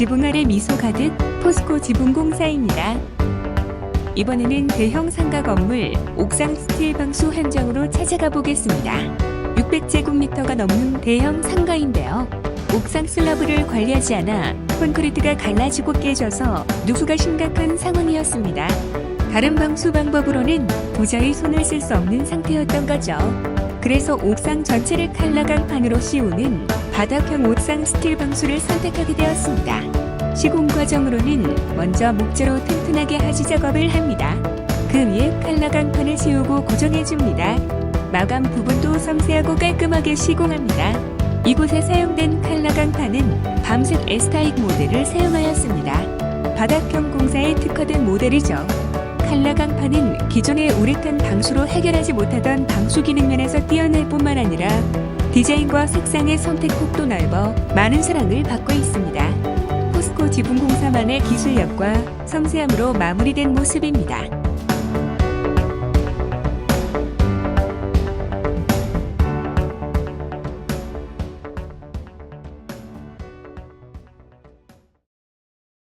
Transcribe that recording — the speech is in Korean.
지붕 아래 미소 가득 포스코 지붕공사입니다. 이번에는 대형 상가 건물 옥상 스틸 방수 현장으로 찾아가 보겠습니다. 600제곱미터가 넘는 대형 상가인데요. 옥상 슬러브를 관리하지 않아 콘크리트가 갈라지고 깨져서 누수가 심각한 상황이었습니다. 다른 방수 방법으로는 도저히 손을 쓸 수 없는 상태였던 거죠. 그래서 옥상 전체를 칼라강판으로 씌우는 바닥형 옥상 스틸 방수를 선택하게 되었습니다. 시공 과정으로는 먼저 목재로 튼튼하게 하지 작업을 합니다. 그 위에 칼라강판을 씌우고 고정해 줍니다. 마감 부분도 섬세하고 깔끔하게 시공합니다. 이곳에 사용된 칼라강판은 밤색 에스타익 모델을 사용하였습니다. 바닥형 공사에 특화된 모델이죠. 칼라강판은 기존의 우레탄 방수로 해결하지 못하던 방수 기능 면에서 뛰어날 뿐만 아니라 디자인과 색상의 선택 폭도 넓어 많은 사랑을 받고 있습니다. 포스코 지붕공사만의 기술력과 섬세함으로 마무리된 모습입니다.